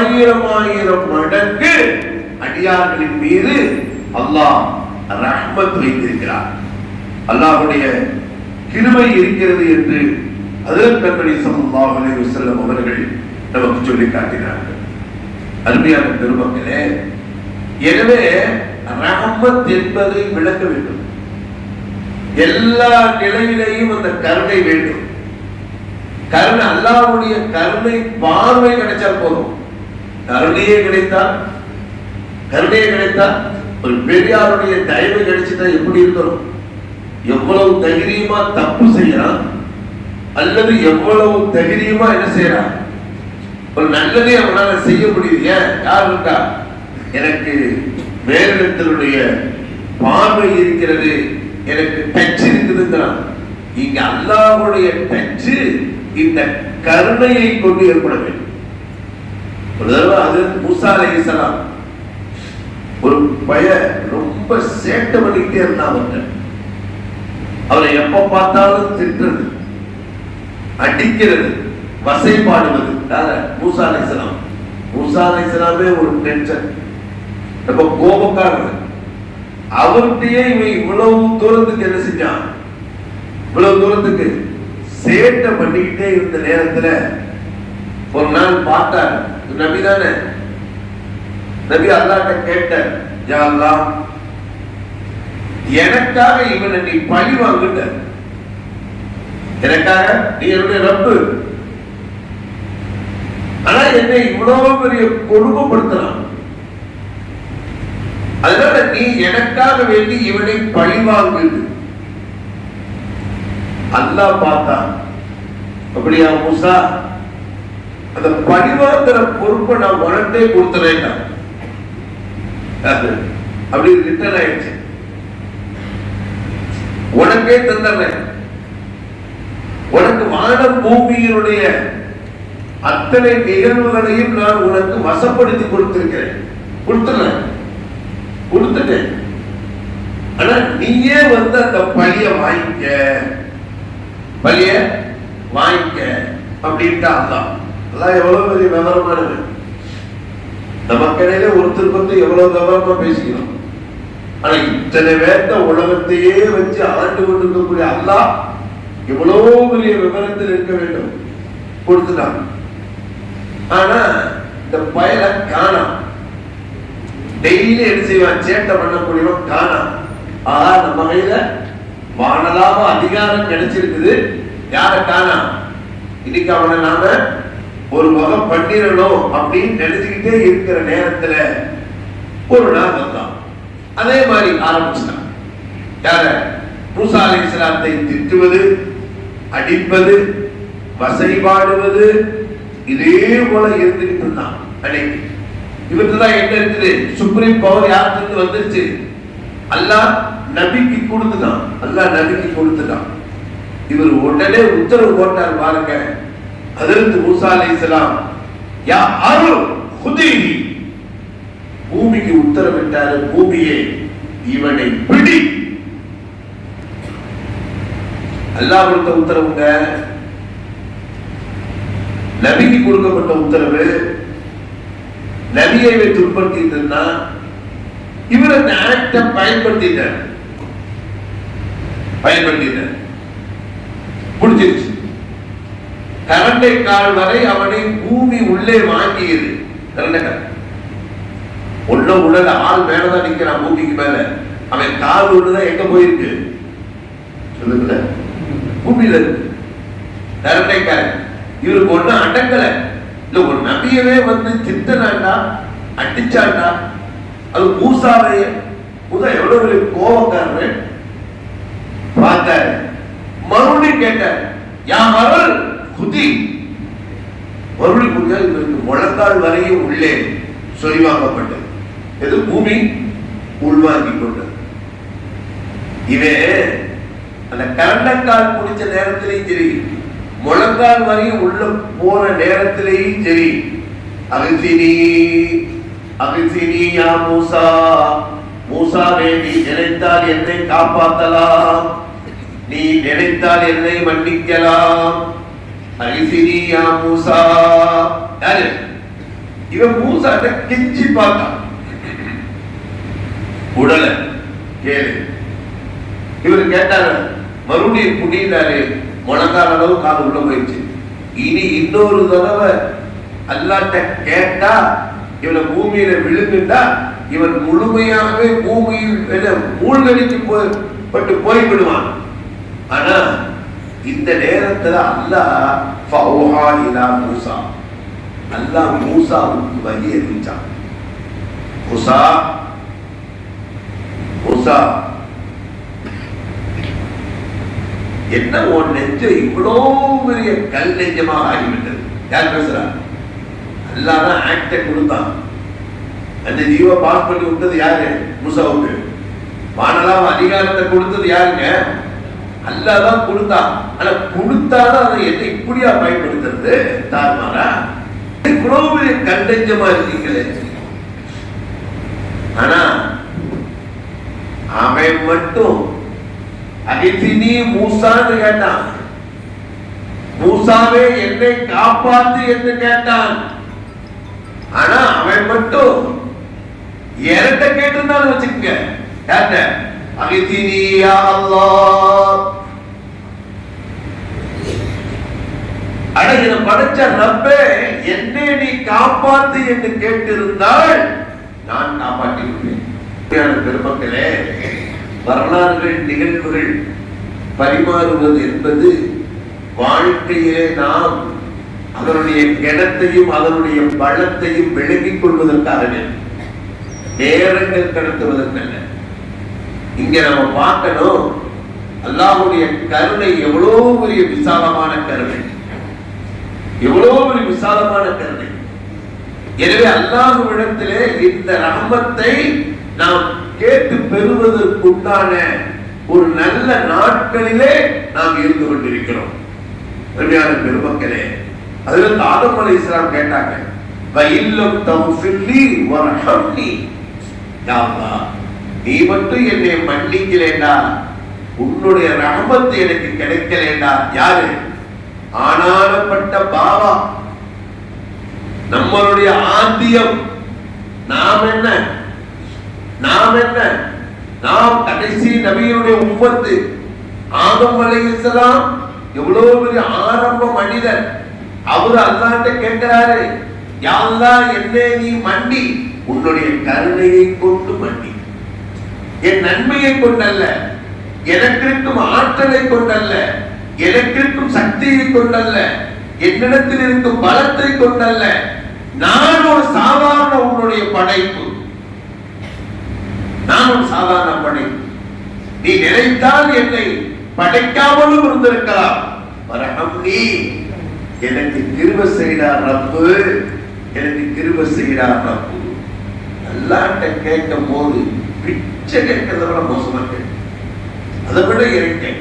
ஆயிரம் ஆயிரம் மடங்கு அடியார்களின் மீது அல்லாஹ் ரஹ்மத் வைத்திருக்கிறார். அல்லாஹ்வுடைய கிருமை இருக்கிறது என்று அதில் கண்மணி ஸல்லல்லாஹு அலைஹி வஸல்லம் அவர்கள் நமக்கு சொல்லி காட்டினார்கள் அருமையான பெருமக்களே எனவே ரஹமத் என்பதை விளக்க வேண்டும். எல்லா நிலையிலையும் அந்த கருணை வேண்டும். கருணை அல்லாவுடைய கருணை பார்வை கிடைச்சா போதும். கருணையே கிடைத்தால் கருணையே கிடைத்தால் ஒரு பெரியாருடைய தயவு கிடைச்சிட்டா எப்படி இருக்கணும்? எவ்வளவு தைரியமா தப்பு செய்யறான் அல்லது எவ்வளவு தைரியமா என்ன செய்யறான்? ஒரு நல்லதே அவனால செய்ய முடியுது. ஏன்? யார் இருக்கா? எனக்கு வேறிடத்தினுடைய பார்வை இருக்கிறது எனக்கு டச் இருக்குதுங்கிறான். இங்க அல்லாவுடைய டச்சு இந்த கருணையை கொண்டு ஏற்பட வேண்டும். ஒரு தடவை அது மூசா அலைஹிஸ்ஸலாம் ஒரு பய ரொம்ப சேட்டை பண்ணிக்கிட்டே இருந்தான் அவர்கிட்ட அவரை எப்ப பார்த்தாலும் திட்டுறது அடிக்கிறது வசைப்பாடுவது. யார? மூசா அலைஹிஸ்ஸலாம் மூசா அலைஹிஸ்ஸலாமே ஒரு டென்ஷன் ரொம்ப கோபக்காரர் அவர்கிட்டயே இவன் இவ்வளவு தூரத்துக்கு என்ன செஞ்சான்? இவ்வளவு தூரத்துக்கு சேட்டை பண்ணிக்கிட்டே இருந்த நேரத்துல ஒரு நாள் பார்த்தார். நபி தானே? நபி அல்லாட்ட கேட்ட யா அல்லா எனக்காக இவனை நீ பழி வாங்கிட்ட. எனக்காக? நீ என்னுடைய ரப்பு. ஆனா என்னை இவ்வளவு பெரிய கொடுமைப்படுத்தலாம் அதனால நீ எனக்காக வேண்டி இவனை பழி வாங்குது அல்லாஹ் பார்த்தா அப்படியா முசா அந்த பழிவாங்கிற பொறுப்பை நான் உனட்டே கொடுத்துறேன் அப்படி ரிட்டர்ன் ஆயிடுச்சு. உனக்கே தந்துடுறேன். உனக்கு வான பூமியினுடைய அத்தனை நிகழ்வுகளையும் நான் உனக்கு வசப்படுத்தி கொடுத்திருக்கிறேன். கொடுத்துறேன் கொடுத்துட்டேன். ஆனா நீயே வந்து அந்த பழிய வாங்கிக்க. பழிய வாங்கிக்க. அப்படின்ட்டு அதான் அதெல்லாம் எவ்வளவு பெரிய விவரமானது நமக்கிடையில ஒருத்தருக்கு வந்து எவ்வளவு விவரமா பேசிக்கிறோம் ஆனா இத்தனை பேர்த்த உலகத்தையே வச்சு ஆண்டு கொண்டிருக்கக்கூடிய அல்லாஹ் எவ்வளவு பெரிய விவரத்தில் இருக்க வேண்டும்? கொடுத்துட்டான் ஆனா இந்த பயலை காணாம் டெய்லி என்ன செய்வான்? சேட்டை பண்ணக்கூடியவன் காணாம் ஆஹா நம்ம கையில வானலாம அதிகாரம் கிடைச்சிருக்குது. யார காணாம் இன்னைக்கு அவனை நாம ஒரு பண்ணிடணும் அப்படின்னு நினைச்சுக்கிட்டே இருக்கிற நேரத்துல ஒரு நாள் வந்தான். அதே மாதிரி ஆரம்பிச்சிட்டான் யார? மூசா அலை இஸ்லாத்தை திட்டுவது அடிப்பது வசைபாடுவது இதே போல இருந்துகிட்டு இருந்தான் அன்னைக்கு. இவருக்கு தான் என்ன இருக்குது? சுப்ரீம் பவர் யாருக்கு வந்துருச்சு? அல்லாஹ் நபிக்கு கொடுத்துட்டான். அல்லாஹ் நபிக்கு கொடுத்துட்டான். இவர் உடனே உத்தரவு போட்டார் பாருங்க. அதற்கு மூசா அலைஹிஸ்ஸலாம் யா அரு ஹுதி பூமிக்கு உத்தரவிட்டாரு பூமியை இவனை பிடி. அல்லாஹ் கொடுத்த உத்தரவுங்க நபிக்கு கொடுக்கப்பட்ட உத்தரவு நபியை துன்படுத்திட்டு இவர் அந்த ஆக்ட பயன்படுத்திட்டார். பயன்படுத்திட்டார். முடிஞ்சிருச்சு. கரண்டை கால் வரை அவனை பூமி உள்ளே வாங்கியது. கரண்டை உள்ள உள்ள ஆள் மேலதான் நிக்கிறான் பூமிக்கு மேல. அவன் கால் உள்ளதான் எங்க போயிருக்கு? சொல்லுங்கள பூமியில இருக்கு. கரண்டை கால் இவருக்கு ஒண்ணு அடங்கல இல்ல ஒரு நபியவே வந்து திட்டனாண்டா அடிச்சாண்டா அது மூசாவைய. முத எவ்வளவு பெரிய கோபக்காரரு? பார்த்தாரு. மறுபடியும் கேட்டார் யா மருள் புத்தி. மறுபடியும் குதியா முழங்கால் வரையும் உள்ளே சொரிவாங்கப்பட்டது எது? பூமி உள்வாங்கி கொண்டது இவே அந்த கரண்டக்கால் குடிச்ச நேரத்திலையும் சரி முழங்கால் வரையும் உள்ள போன நேரத்திலேயும் சரி அகசினி அகசினி யா மூசா மூசாவே நீ நினைத்தால் என்னை காப்பாத்தலாம் நீ நினைத்தால் என்னை மன்னிக்கலாம். யாரு? இவன் மூசாட்ட கெஞ்சி பார்த்தான். உடல கேளு. இவர் கேட்டாரு மறுபடியும் புடியினாரு முழங்கால் அளவு காது உள்ள போயிடுச்சு. இனி இன்னொரு தடவை அல்லாட்ட கேட்டா இவனை பூமியில விழுந்துட்டா இவன் முழுமையாகவே பூமியில் என்ன, மூழ்கடித்து போய் பட்டு போய்விடுவான். ஆனா இந்த நேரத்துல அல்லாஹ் மூசா. அல்லாஹ் மூசாவுக்கு வழி அறிவிச்சான். மூசா மூசா. என்ன உன் நெஞ்ச இவ்வளோ பெரிய கல் நெஞ்சமாக ஆகிவிட்டது? யார் பேசுறா? அல்லாஹ் தான் ஆக்டை கொடுத்தான். அந்த ஜீவ பாஸ் பண்ணி விட்டது யாரு? மூசாவுக்கு. வானலாம் அதிகாரத்தை கொடுத்தது யாருங்க? அல்லாதான் கொடுத்தான். ஆனா கொடுத்தாலும் அதை என்ன இப்படியா பயன்படுத்துறது? தார்மாரா இவ்வளவு கண்டஞ்சமா இருக்கீங்களே. ஆனா அவன் மட்டும் அகிதினி மூசான்னு கேட்டான். மூசாவே என்னை காப்பாத்து என்று கேட்டான். ஆனா அவன் மட்டும் என்கிட்ட கேட்டிருந்தாலும் வச்சுக்கோங்க. யார்கிட்ட? அகித்தினி யா அட படைச்ச ரப்பே என்னை நீ காப்பாத்து என்று கேட்டிருந்தால் நான் காப்பாற்றி விடுவேன் பெருமக்களே வரலாறுகள் நிகழ்வுகள் பரிமாறுவது என்பது வாழ்க்கையிலே நாம் அதனுடைய கிணத்தையும் அதனுடைய பழத்தையும் விளங்கிக் கொள்வதற்காகவே நேரங்கள் கடத்துவதற்கல்ல. இங்க நம்ம பார்க்கணும் அல்லாஹ்வுடைய கருணை எவ்வளவு பெரிய விசாலமான கருணை. எவ்வளவு பெரிய விசாலமான கருணை. எனவே அல்லாஹுவிடத்திலே இந்த ரஹமத்தை நாம் கேட்டு பெறுவதற்குண்டான ஒரு நல்ல நாட்களிலே நாம் இருந்து கொண்டிருக்கிறோம். அருமையான பெருமக்களே அதுல ஆதம் அலி இஸ்லாம் கேட்டாங்க வயில்லம் தௌஃபில்லி வரஹம்னி யாவா நீ மட்டும் என்னை மன்னிக்கலேண்டா உன்னுடைய ரகமத்து எனக்கு கிடைக்கலேண்டா யாரு? ஆனாலப்பட்ட பாவா. நம்மளுடைய ஆந்தியம் நாம் என்ன? நாம் என்ன? நாம் கடைசி நபியினுடைய உம்மத்து. ஆதம் அலைஹிஸ்ஸலாம் எவ்வளவு பெரிய ஆரம்ப மனிதர். அவர் அல்லாட்ட கேட்கிறாரு யா என்னை நீ மண்டி உன்னுடைய கருணையை கொண்டு மண்டி என் நன்மையை கொண்டல்ல. எனக்கிருக்கும் ஆற்றலை கொண்டல்ல. எனக்கிருக்கும் சக்தியை கொண்டல்ல. என்னிடத்தில் இருக்கும் பலத்தை கொண்டல்ல. நான் ஒரு சாதாரண உன்னுடைய படைப்பு. நான் ஒரு சாதாரண படைப்பு. நீ நினைத்தால் என்னை படைக்காமலும் இருந்திருக்கலாம். வரகம் நீ எனக்கு கிருப செய்தார் ரப்பு. எனக்கு கிருப செய்தார் ரப்பு. அல்லாட்ட கேட்கும் போது பிச்சை கேட்கறத விட மோசமா கேட்கும் அதை விட இருக்கேன்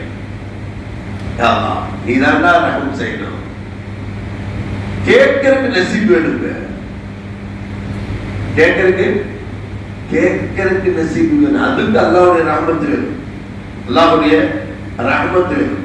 நீ தாண்டா ரகம் செய்யணும் கேட்கறதுக்கு நசீப் வேணுங்க கேட்கறதுக்கு? கேட்கறதுக்கு நசீப். வேணும் அதுக்கு அல்லாவுடைய ரகமத்து வேணும். அல்லாவுடைய ரகமத்து வேணும்.